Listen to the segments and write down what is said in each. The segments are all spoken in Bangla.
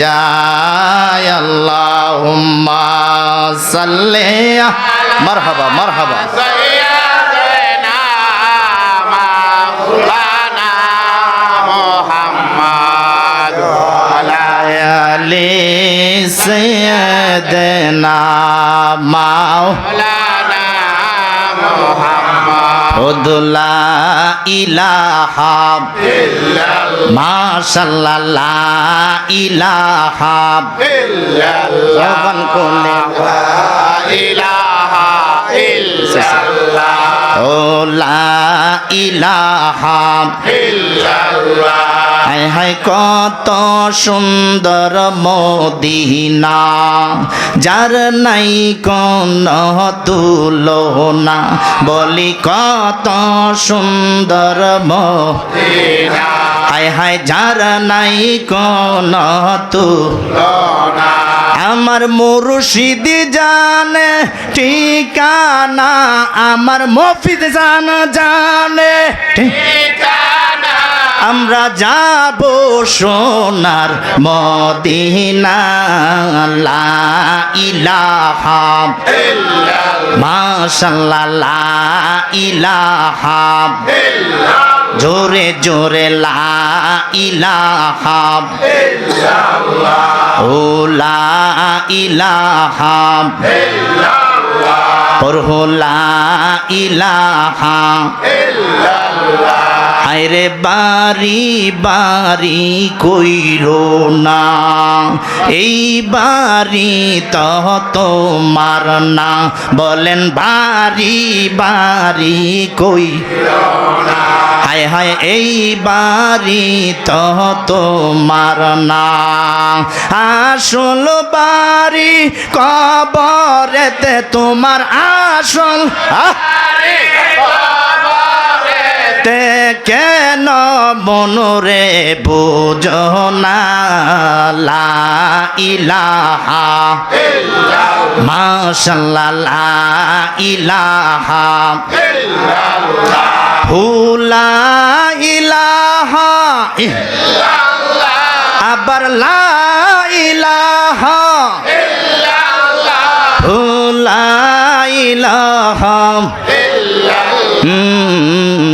যায় আল্লাহুম্মা সাল্লি মারহাবা মারহাবা سيدنا مولانا محمد লা ইলাহা মাশাল্লাহ লা ইলাহা। জবান করলে ইলাহা ইল্লাল্লাহ। ও লা ইলাহা। ইল্লাল্লাহ। হায় হায় কত সুন্দর মদিনা, যার নাই কোন তুলনা। বলি কত সুন্দর মদিনা, হায় হায় যার নাই কোন তুলনা। আমার মুর্শিদ জানে, ঠিকানা আমার মফিদ জান জানে ঠিকানা আমরা যাব সোনার মদিনা। লা ইলাহা মাশাল্লাহ, লা ইলাহা জোরে জোরে, লা ও লা ইলাহা পড়ো লা ইলাহা আরে বাড়ি বাড়ি কইর না। এই বাড়ি তহ তোমার না। বলেন বাড়ি বাড়ি কই হায় হায় এই বাড়ি তো তোমার না। আসল বাড়ি কবরেতে তোমার আসল আহ! তে কেন মনরে বুঝো না লা ইলাহা মাশাল্লাহ ইলাহা হুলা ইলাহা আবার লা ইলাহা হুলা ইলাহা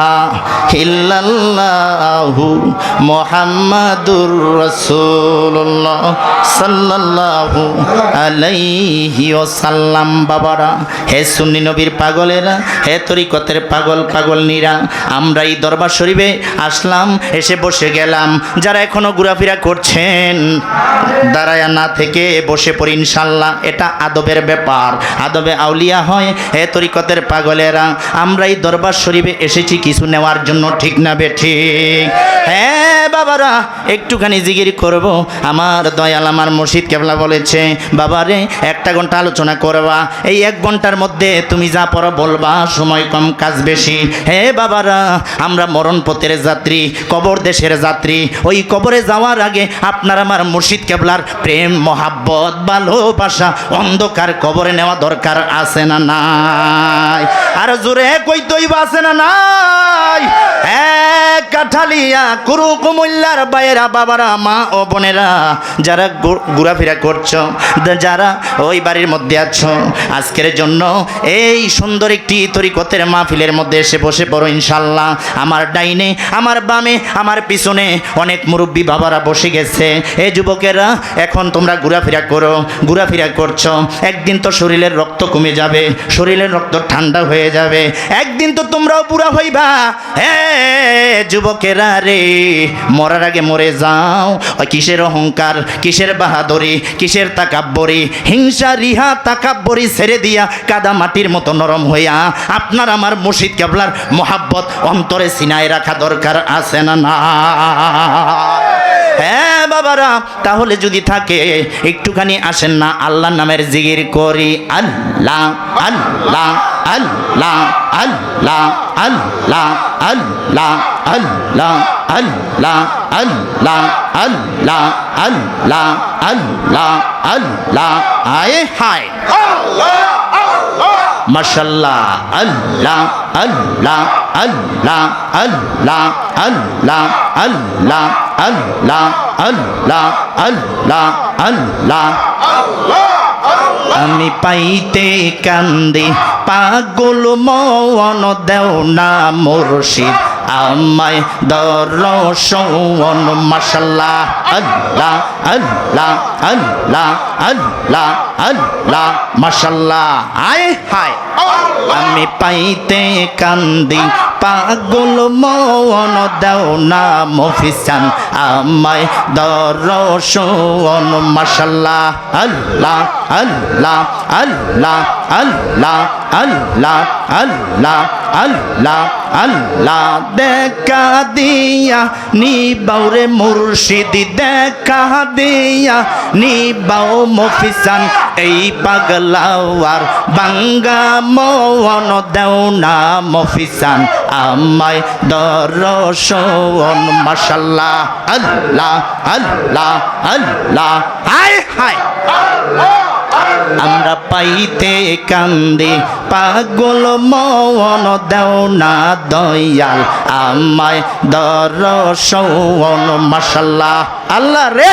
ইলাহা ইল্লাল্লাহু মুহাম্মাদুর রাসূলুল্লাহ সাল্লাল্লাহু আলাইহি ওয়াসাল্লাম। বাবারা, হে সুন্নি নবীর পাগলেরা, হে তরিকতের পাগল পাগল পাগলনীরা, আমরা এই দরবার শরীফে আসলাম, এসে বসে গেলাম। যারা এখনও ঘোরাফেরা করছেন, দাঁড়ায়া না থেকে বসে পড়ি ইনশাল্লাহ এটা আদবের ব্যাপার। আদবে আউলিয়া হয়, হে তরিকতের পাগলেরা, আমরা এই দরবার শরীফে এসেছি, কিছু নেওয়ার জন্য ঠিক না বে ঠিক। হ্যাঁ বাবারা, একটুখানি জিগির করব। আমার দয়াল আমার মুর্শিদ কেবলা বলেছে, বাবারে, একটা ঘণ্টা আলোচনা করবা। এই এক ঘণ্টার মধ্যে তুমি যা পড়ো বলবা, সময় কম, কাজ বেশি। হে বাবারা, আমরা মরণ পথের যাত্রী, কবর দেশের যাত্রী। ওই কবরে যাওয়ার আগে আপনার আমার মুর্শিদ কেবলার প্রেম, মহাব্বত, ভালোবাসা, অন্ধকার কবরে নেওয়া দরকার আছে না নাই? আর জোরে কই তৈব আছে না নাই? হ্যাঁ কাঠালিয়া কুরু কুমুল্লার বাইরা বাবারা, মা ও বোনেরা, যারা ঘোরাফেরা করছ যারা ওই বাড়ির মধ্যে আছো, আজকের জন্য এই সুন্দর একটি তরিকতের মাহফিলের মধ্যে এসে বসে পড়ো ইনশাল্লাহ। আমার ডাইনে, আমার বামে, আমার পিছনে অনেক মুরব্বী বাবারা বসে গেছে। এই যুবকেরা, এখন তোমরা ঘোরাফেরা করো, ঘোরাফেরা করছ। একদিন তো শরীরের রক্ত কমে যাবে, শরীরের রক্ত ঠান্ডা হয়ে যাবে। একদিন তো তোমরাও বুড়া হইবা। হ্যাঁ যুবকেরা রে, মরার আগে মরে যাও। ওই কিসের অহংকার, কিসের বাহাদুরি, কিসের তাকাব্বরি? হিংসা, রিহা, তাকাব্বরি ছেড়ে দিয়া কাদা মাটির মতো নরম হইয়া আপনার আমার মুর্শিদ কেবলার মোহাব্বত অন্তরে সিনায় রাখা দরকার আছে না না হ্যাঁ বাবারা তাহলে যদি থাকে একটুখানি আসেন না আল্লাহ নামের জিগির করি আল্লাহ আল্লাহ আল্লাহ আল্লাহ আল্লাহ আল্লাহ আল্লাহ আল্লাহ আল্লাহ আল্লাহ আল্লাহ আল্লাহ আল্লাহ আয় হায় মাশাল্লাহ, আল্লাহ আল্লাহ আল্লাহ আল্লাহ আল্লাহ আল্লাহ আল্লাহ আল্লাহ আল্লাহ আল্লাহ। আমি পাইতে কান্দি, পাগল মন দেও না মুর্শিদ, আমায় দর্শন মাশাল্লাহ, আল্লাহ আল্লাহ আল্লাহ। আল্লাহ আল্লাহ, মাশাল্লাহ। আয় হায়। আমি পাইতে কান্দি, পাগল মন, দেও না মফিসান আমায় দর্শন, মাশাল্লাহ। আল্লাহ আল্লাহ আল্লাহ আল্লাহ আল্লাহ আল্লাহ আল্লাহ আল্লাহ। দেখা দিয়া নিবাউরে মুর্শিদি, দেখা দিয়া নিবাও মফিসান, এই পাগলাওয়ার বাঙ্গা মন দেও না মফিসান, আমায় দর্শন, মাশাল্লাহ, আল্লাহ আল্লাহ আল্লাহ, হায় হায়। আমরা পাইতে কান্দি, পাগল মন দেও না দয়াল, আমায় দর্শন, মাশাল্লাহ, আল্লাহ রে।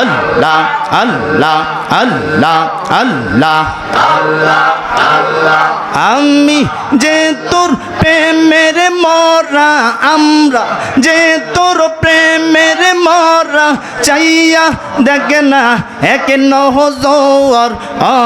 আল্লাহ আল্লাহ আল্লাহ আল্লাহ। আমি যে তোর প্রেমের মরা, আমরা যে তোর প্রেমের মরা, চাইয়া দেখে না এক নহজর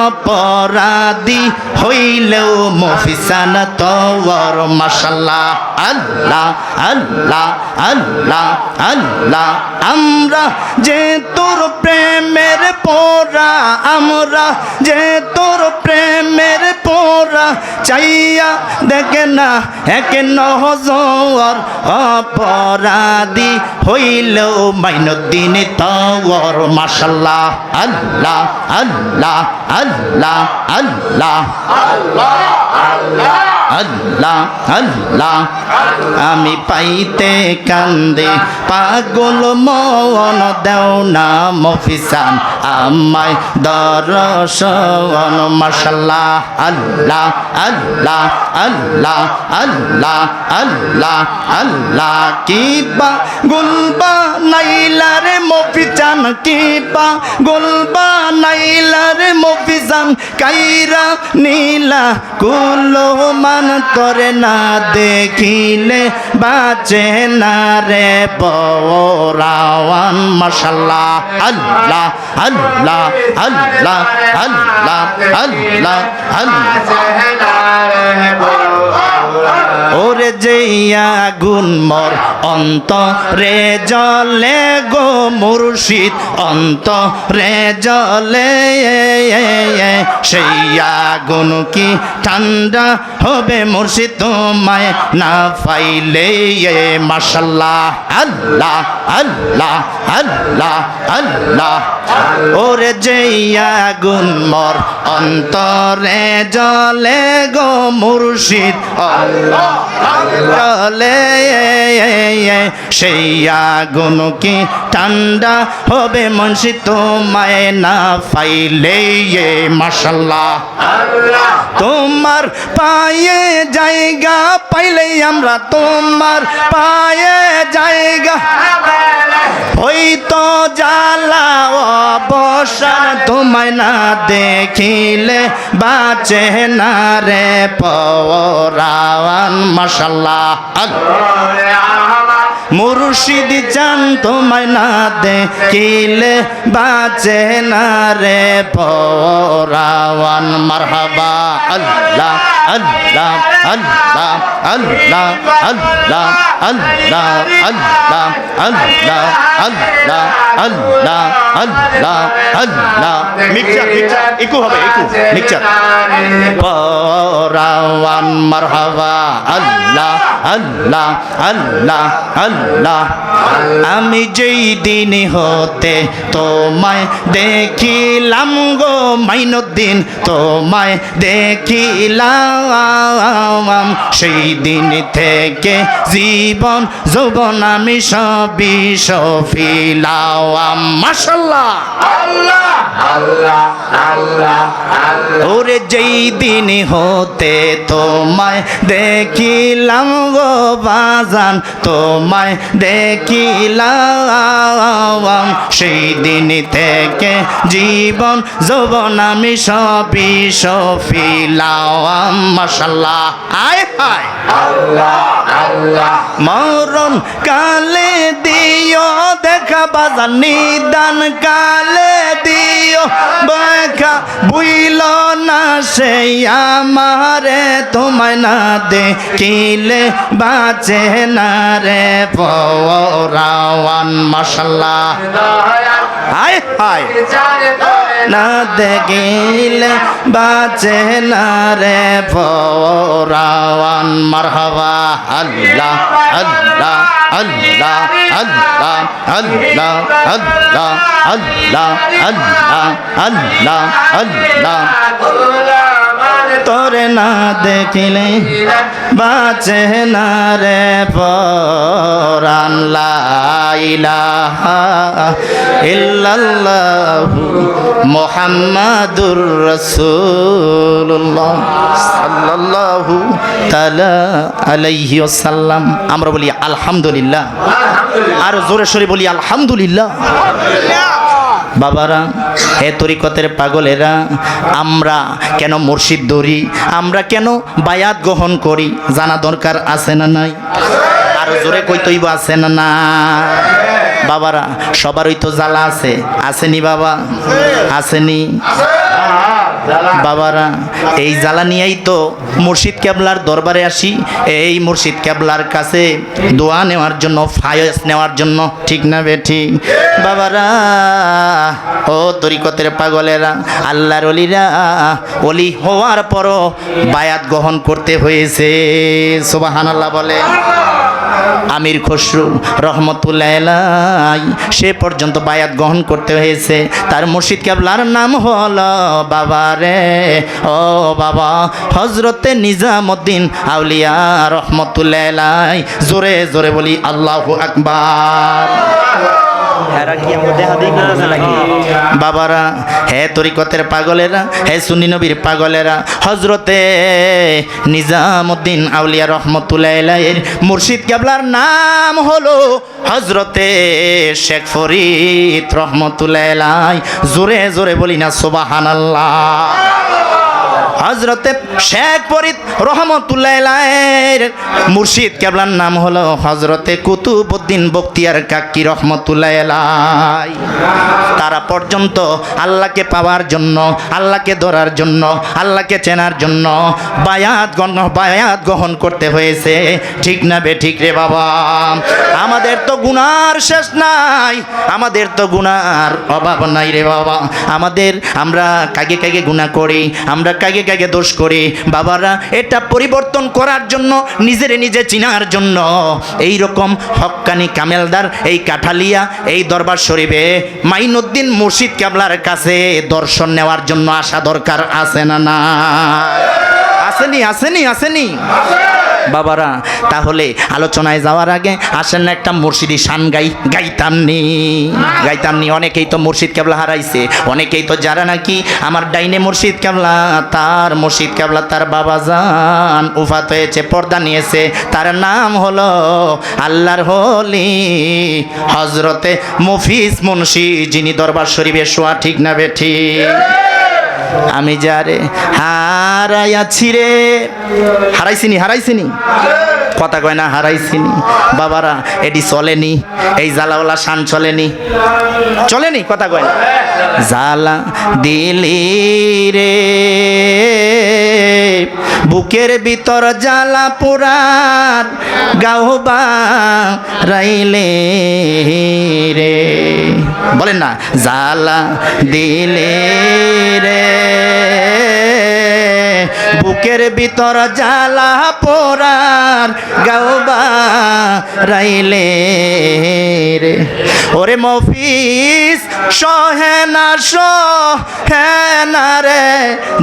অপরাধী হইলেও মফিসান তওর মাশাল্লাহ আল্লাহ আল্লাহ আল্লাহ আল্লাহ। আমরা যে তোর প্রেমের পোরা আমরা যে তোর প্রেমের পোরা চাইয়া দেখে না এক নহজর অপরাধী হইলেও মাইনুদ্দিন তওর মাশাল্লাহ আল্লাহ আল্লাহ আল্লাহ আল্লাহ আল্লাহ আল্লাহ। আমি পাইতে কান্দে, পাগল মন দেও না মফিসান, আমায় দর্শন, মাশাল্লাহ, আল্লাহ আল্লাহ আল্লাহ আল্লাহ আল্লাহ আল্লাহ, কিবা গুলবা নাইলারে মফিচান কিবা গুলবা নাইলারে মফিচান কাইরা নীলা কুলো মান করে না দেখিলে বাঁচে না রে বরাওয়ান মশাল্লাহ, আল্লাহ আল্লাহ আল্লাহ আল্লাহ আল্লাহ আল্লাহ। ওরে যে আগুন মর অন্তরে জলে গো মুর্শিদ, অন্তরে জলে সেই আগুন কি ঠান্ডা হবে মুর্শিদ? তোমায় না পাইলে মাশাল্লাহ, আল্লাহ আল্লাহ আল্লাহ আল্লাহ। ওরে যে আগুন মর অন্তরে জলে গো মুর্শিদ জলে, সেই আগুন কি ঠান্ডা হবে মুন্সি তোমায় না পাইলে? মাশাল্লাহ। তোমার পায়ে জায়গা পাইলে আমরা তোমার পায়ে জায়গা। হইতো জ্বালা অবসান তোমায় না দেখিলে বাঁচে না রে পরাওয়ান মাশাল্লাহ। মুর্শিদ চান তোমায় না দেখিলে বাঁচে না রে পরাওয়ান মারহাবা আল্লাহ আল্লাহ আল্লাহ আল্লাহ আল্লাহ আল্লাহ আল্লাহ আল্লাহ আল্লাহ আল্লাহ আল্লাহ আল্লাহ মিক্সার মিক্সার একু হবে একু মিক্সার পরাওয়ান মারহাবা আল্লাহ আল্লাহ আল্লাহ আল্লাহ আমি যেই দিন হতে তোমায় দেখিলাম গো মাইনুদ্দিন, তোমায় দেখিলাম। সেই দিন থেকে জীবন, যৌবন আমি সবই সফিলাম আল্লাহ আল্লাহ আল্লাহ আল্লাহ। ওরে যেই দিন হতে তোমায় দেখিলাম গো বাজান, তোমায় দেখিলাম। সেই দিন থেকে জীবন, যৌবন আমি সবই সফিলাম মাসাল্লাহ আয় হায়। মরণ কালে দিও, দেখা বাজার নিদান কালে দিও। দিও বাঁকা বুইল না সে আমারে। তোমায় না দে কিলে বাঁচে না রে। পোরাওয়ান মশলা হায় হায়। না দেখিলে বাঁচে না রে ভরাওয়ান, মারহাবা আল্লাহ আল্লাহ আল্লাহ আল্লাহ আল্লাহ আল্লাহ আল্লাহ আল্লাহ আল্লাহ আল্লাহ তোরে না দেখিলে বাঁচে না রে পরান লাইলাহা ইল্লাল্লাহু মুহাম্মাদুর রাসূলুল্লাহ সাল্লাল্লাহু তাআলা আলাইহি ওয়াসাল্লাম। আমরা বলি আলহামদুলিল্লাহ। আর জোরে সরে বলি আলহামদুলিল্লাহ। বাবারা, হে তরিকতের পাগলেরা, আমরা কেন মুর্শিদ ধরি আমরা কেন বায়াত গ্রহণ করি? জানা দরকার আছে না নাই? আর জোরে কই তৈব আছে না না বাবারা, সবারই তো জ্বালা আছে। আসেনি বাবা? আসেনি? বাবারা, এই জ্বালা নিয়েই তো মুর্শিদ কেবলার দরবারে আসি। এই মুর্শিদ কেবলার কাছে দোয়া নেওয়ার জন্য, ফায়স নেওয়ার জন্য। ঠিক না বে ঠিক বাবারা, ও তরিকতের পাগলেরা, আল্লাহর অলিরা, অলি হওয়ার পরও বায়াত গ্রহণ করতে হয়েছে। সুবাহান আল্লাহ বলে। আমির খসরু রহমতুল্লাহ সে পর্যন্ত বায়াত গ্রহণ করতে হয়েছে। তার মুর্শিদ কেবলার নাম হল বাবা রে, ও বাবা হজরতে নিজামুদ্দিন আউলিয়া রহমতুল্লাহ জোরে জোরে বলি আল্লাহ আকবার। বাবারা হে তরিকতের পাগলেরা হে সুন্নি নবীর পাগলেরা হজরতে নিজামুদ্দিন আউলিয়া রহমতুল্লাহ মুর্শিদ কেবলার নাম হলো হজরতে শেখ ফরিদ রহমতুল্লাহ জোরে জোরে বলি না সোবাহান হজরতে শেখ ফরিদ রহমতুল্লাহ মুর্শিদ। কেবলার নাম হলো হজরতে কুতুবুদ্দিন বক্তিয়ার কাকি রহমতুল্লাহ তারা পর্যন্ত আল্লাহকে পাওয়ার জন্য, আল্লাহকে ধরার জন্য, আল্লাহকে চেনার জন্য বায়াত গণ, বায়াত গ্রহণ করতে হয়েছে। ঠিক না বে, ঠিক রে বাবা? আমাদের তো গুনার শেষ নাই, আমাদের তো গুনার অভাব নাই রে বাবা। আমাদের আমরা কাগে কাগে গুণা করি, আমরা কাগে কাগে দোষ করি। বাবারা, এটা পরিবর্তন করার জন্য, নিজেরে নিজে চিনার জন্য। এই রকম হক্কানি কামেলদার, এই কাঠালিয়া, এই দরবার শরীফে মাইনুদ্দিন মুর্শিদ কেবলার কাছে দর্শন নেওয়ার জন্য আসা দরকার আছে না না আসেনি আসেনি আসেনি? বাবারা, তাহলে আলোচনায় যাওয়ার আগে আসেন না একটা মুর্শিদি শান গাই গাইতাম নি গাইতাম নি অনেকেই তো মুর্শিদ কেবলা হারাইছে, অনেকেই তো যারা নাকি আমার ডাইনে মুর্শিদ কেবলা, তার মুর্শিদ কেবলা, তার বাবা যান উফাত হয়েছে, পর্দা নিয়েছে, তার নাম হলো আল্লাহর হলি হজরতে মফিজ মুন্সি, যিনি দরবার শরীফে শোয়া ঠিক না বেঠি আমি যারে হারাইয়াছি রে। হারাইছিনি হারাইছিনি কথা কয় না হারাইছিনি বাবারা এটি চলেনি, এই জ্বালাওয়ালা শান চলেনি। চলেনি কথা কয় না। জ্বালা দিলি রে, বুকের ভিতর জ্বালা পোড়ার গাওবা রাইলে রে। বলেন না, জ্বালা দিলে রে, বুকের ভিতর জ্বালা পোড়ার গাওবা রাইলে রে। ওরে মফিস সহেনা সহেনা রে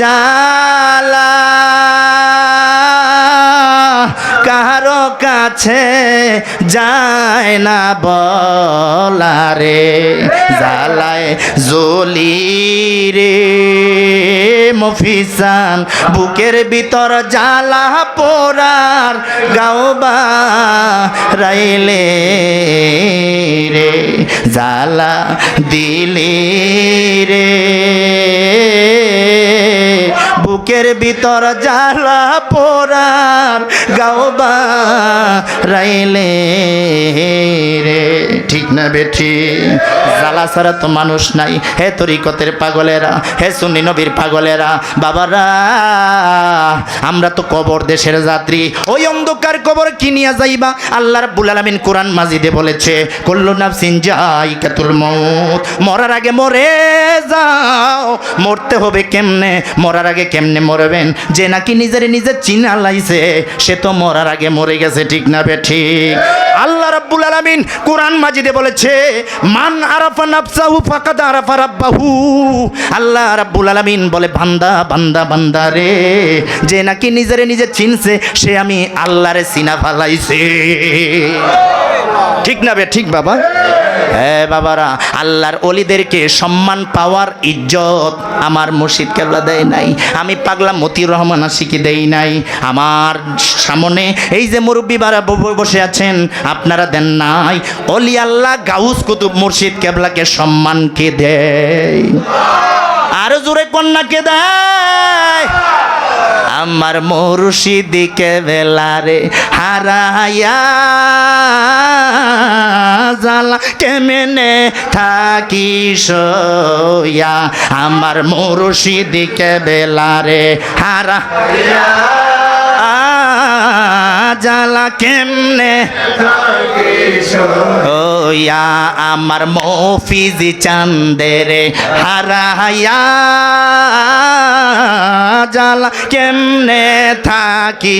জালা। কারও কাছে যায় না বলারে জালায় জলি রে। মফিসান, বুকের ভিতর জ্বালা পোড়ার গাওবা রাইলে রে। জ্বালা দিলে রে। বুকের ভিতর জালা পোড়ার গাওবা রাইলে রে। ঠিক না বেঠি। জ্বালা ছাড়া তো মানুষ নাই। হে তরিকতের পাগলেরা, হে সুন্নি নবীর পাগলেরা, বাবারা, আমরা তো কবর দেশের যাত্রী। ওই অন্ধকার কবর কিনিয়া যাইবা? আল্লাহ রাব্বুল আলামিন কোরআন মাজিদে বলেছে, কুল্লু নাফসিন জাইকাতুল মউত। মরার আগে মরে যাও। মরতে হবে কেমনে? মরার আগে কেমনে মরবেন? যে নাকি নিজের নিজে চিনা লাইছে, সে তো মরার আগে মরে গেছে, ঠিক না বে ঠিক আল্লাহ রাব্বুল আলামিন কোরআন মাজিদে বলেছে, মান আরাফা নাফসাহু ফাকাদ আরাফা রাব্বাহু। আল্লাহ রাব্বুল আলামিন বলে, বান্দা বান্দা বান্দা রে, যে নাকি নিজেরে নিজে চিনছে, সে আমি আল্লাহরে চিনা ফালাইছে। ঠিক না বে, ঠিক বাবা? হ্যাঁ বাবারা, আল্লাহর অলিদেরকে সম্মান, পাওয়ার, ইজ্জত আমার মুর্শিদ কেবলা দেয় নাই। আমি পাগলা মতিউর রহমান আশিকে দেই নাই। আমার সামনে এই যে মুরব্বী বারা ব- বসে আছেন, আপনারা দেন নাই। অলি আল্লাহ গাউস কুতুব মুর্শিদ কেবলাকে সম্মান কে দেয়? আরও জোরে কন্যাকে দেয়। আমার মুর্শিদিকে বেলারে হারাইয়া জালা কেমনে থাকি সইয়া আমার মুর্শিদিকে বেলারে হারা জালা কেমনে? ওয়া আমার মফিজ চান্দেরে হারাইয়া জালা কেমনে থাকি?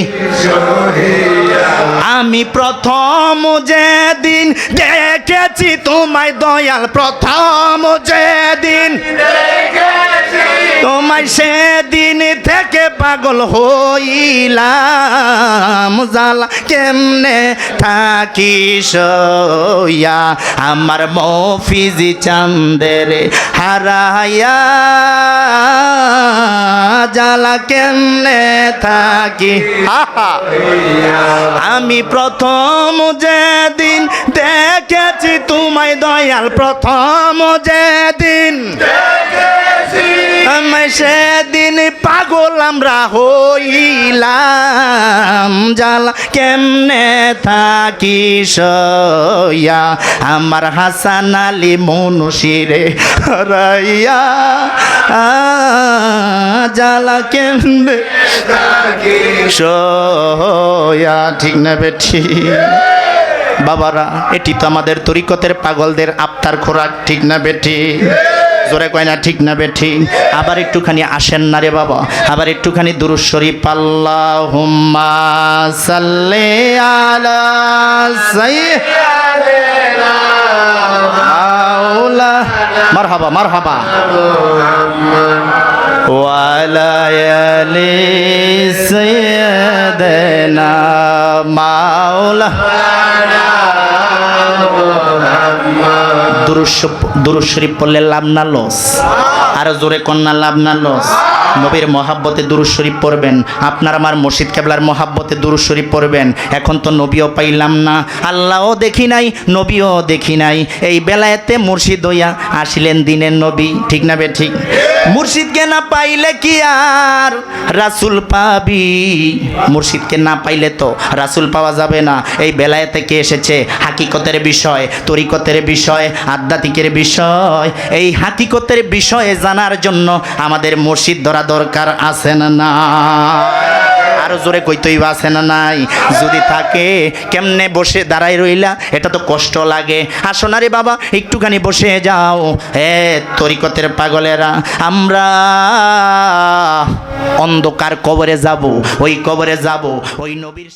আমি প্রথম যেদিন দেখেছি তোমায় দয়াল, প্রথম যেদিন তোমায় সেদিন থেকে পাগল হইলাম। জালা কেমনে থাকি সইয়া আমার মফিজি চান্দেরে হারাইয়া। জালা কেমনে থাকি আহা! আমি প্রথম যেদিন দেখেছি তোমায় দয়াল প্রথম যেদিন সেদিন পাগল আমরা হইলাম জালা কেমনে থাকি সইয়া আমার হাসান আলী মনুষিরে রাইয়া জালা কেমনে সয়া ঠিক না বেঠি? বাবারা, এটি তো আমাদের তরিকতের পাগলদের আপ্তার খোরাক, ঠিক না বেঠি? জোরে কয় না, ঠিক না বেঠি। আবার একটুখানি আসেন না রে বাবা। আবার একটুখানি দুরুদ শরীফ, আল্লাহুম্মা সাল্লি আলা সাইয়্যিদিনা মাওলানা মারহাবা মারহাবা। ওয়ালা আলি সাইয়্যিদিনা মাওলানা দুরুশ দুরুশ শরীফ পড়লে লাভ না লস? আর জোরে কন্যা লাভ না লস? নবীর মহাব্বতে দুরুদ শরীফ পড়বেন। আপনার আমার মুর্শিদ কেবলার মহাব্বতে দুরুদ শরীফ পড়বেন। এখন তো নবীও পাইলাম না। আল্লাহও দেখি নাই, নবীও দেখি নাই। এই বেলায়েতে মুর্শিদ হইয়া আসিলেন দিনের নবী। ঠিক না বে ঠিক? মুর্শিদকে না পাইলে কি আর রাসুল পাবি? মুর্শিদকে না পাইলে তো রাসুল পাওয়া যাবে না। এই বেলায়েতে কে এসেছে? হাকিকতের বিষয়, তরিকতের বিষয়, আধ্যাত্মিকের বিষয়। এই হাকিকতের বিষয়ে জানার জন্য আমাদের মসজিদ ধরা দরকার আছে না না আরও জোরে কইতেই আছে না নাই? যদি থাকে, কেমনে বসে দাঁড়াই রইলা? এটা তো কষ্ট লাগে। আসো রে বাবা, একটুখানি বসে যাও। এ, তরিকতের পাগলেরা, আমরা অন্ধকার কবরে যাব, ওই কবরে যাব, ওই নবীর